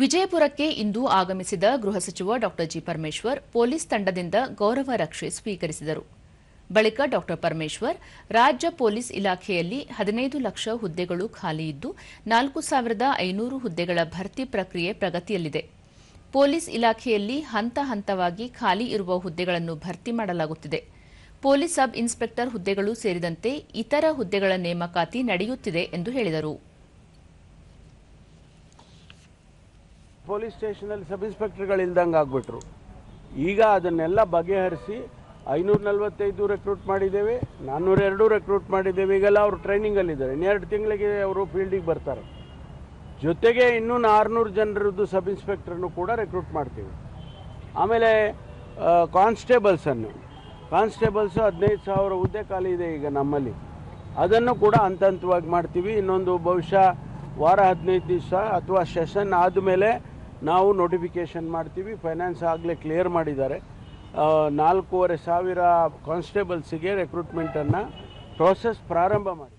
ವಿಜಯಪುರಕ್ಕೆ ಇಂದು ಆಗಮಿಸಿದ ಗೃಹ ಸಚಿವ ಡಾ ಜಿ ಪರಮೇಶ್ವರ್ ಪೊಲೀಸ್ ತಂಡದಿಂದ ಗೌರವ ರಕ್ಷೆ ಸ್ವೀಕರಿಸಿದರು. ಬಳಿಕ ಡಾ ಪರಮೇಶ್ವರ್, ರಾಜ್ಯ ಪೊಲೀಸ್ ಇಲಾಖೆಯಲ್ಲಿ ಹದಿನೈದು ಲಕ್ಷ ಹುದ್ದೆಗಳು ಖಾಲಿಯಿದ್ದು ನಾಲ್ಕು ಸಾವಿರದ ಐನೂರು ಹುದ್ದೆಗಳ ಭರ್ತಿ ಪ್ರಕ್ರಿಯೆ ಪ್ರಗತಿಯಲ್ಲಿದೆ. ಪೊಲೀಸ್ ಇಲಾಖೆಯಲ್ಲಿ ಹಂತ ಹಂತವಾಗಿ ಖಾಲಿ ಇರುವ ಹುದ್ದೆಗಳನ್ನು ಭರ್ತಿ ಮಾಡಲಾಗುತ್ತಿದೆ. ಪೊಲೀಸ್ ಸಬ್ ಇನ್ಸ್ಪೆಕ್ಟರ್ ಹುದ್ದೆಗಳು ಸೇರಿದಂತೆ ಇತರ ಹುದ್ದೆಗಳ ನೇಮಕಾತಿ ನಡೆಯುತ್ತಿದೆ ಎಂದು ಹೇಳಿದರು. ಪೊಲೀಸ್ ಸ್ಟೇಷನಲ್ಲಿ ಸಬ್ ಇನ್ಸ್ಪೆಕ್ಟರ್ಗಳು ಇಲ್ದಂಗೆ ಆಗ್ಬಿಟ್ರು. ಈಗ ಅದನ್ನೆಲ್ಲ ಬಗೆಹರಿಸಿ ಐನೂರ ನಲ್ವತ್ತೈದು ರೆಕ್ರೂಟ್ ಮಾಡಿದ್ದೇವೆ ನಾನ್ನೂರ ಎರಡು ರೆಕ್ರೂಟ್ ಮಾಡಿದ್ದೇವೆ. ಈಗೆಲ್ಲ ಅವರು ಟ್ರೈನಿಂಗಲ್ಲಿದ್ದಾರೆ ಇನ್ನೆರಡು ತಿಂಗಳಿಗೆ ಅವರು ಫೀಲ್ಡಿಗೆ ಬರ್ತಾರೆ. ಜೊತೆಗೆ ಇನ್ನೂ ಆರುನೂರು ಜನರದ್ದು ಸಬ್ ಇನ್ಸ್ಪೆಕ್ಟ್ರನ್ನು ಕೂಡ ರೆಕ್ರೂಟ್ ಮಾಡ್ತೀವಿ. ಆಮೇಲೆ ಕಾನ್ಸ್ಟೇಬಲ್ಸನ್ನು ಕಾನ್ಸ್ಟೇಬಲ್ಸು ಹದಿನೈದು ಸಾವಿರ ಹುದ್ದೆ ಖಾಲಿ ಇದೆ ಈಗ ನಮ್ಮಲ್ಲಿ. ಅದನ್ನು ಕೂಡ ಹಂತ ಹಂತವಾಗಿ ಮಾಡ್ತೀವಿ. ಇನ್ನೊಂದು ಬಹುಶಃ ವಾರ ಹದಿನೈದು ದಿವಸ ಅಥವಾ ಸೆಷನ್ ಆದಮೇಲೆ ನಾವು ನೋಟಿಫಿಕೇಷನ್ ಮಾಡ್ತೀವಿ ಫೈನಾನ್ಸ್ ಆಗಲೇ ಕ್ಲಿಯರ್ ಮಾಡಿದ್ದಾರೆ. ನಾಲ್ಕೂವರೆ ಸಾವಿರ ಕಾನ್ಸ್ಟೇಬಲ್ಸಿಗೆ ರೆಕ್ರೂಟ್ಮೆಂಟನ್ನು ಪ್ರೋಸೆಸ್ ಪ್ರಾರಂಭ ಮಾಡಿ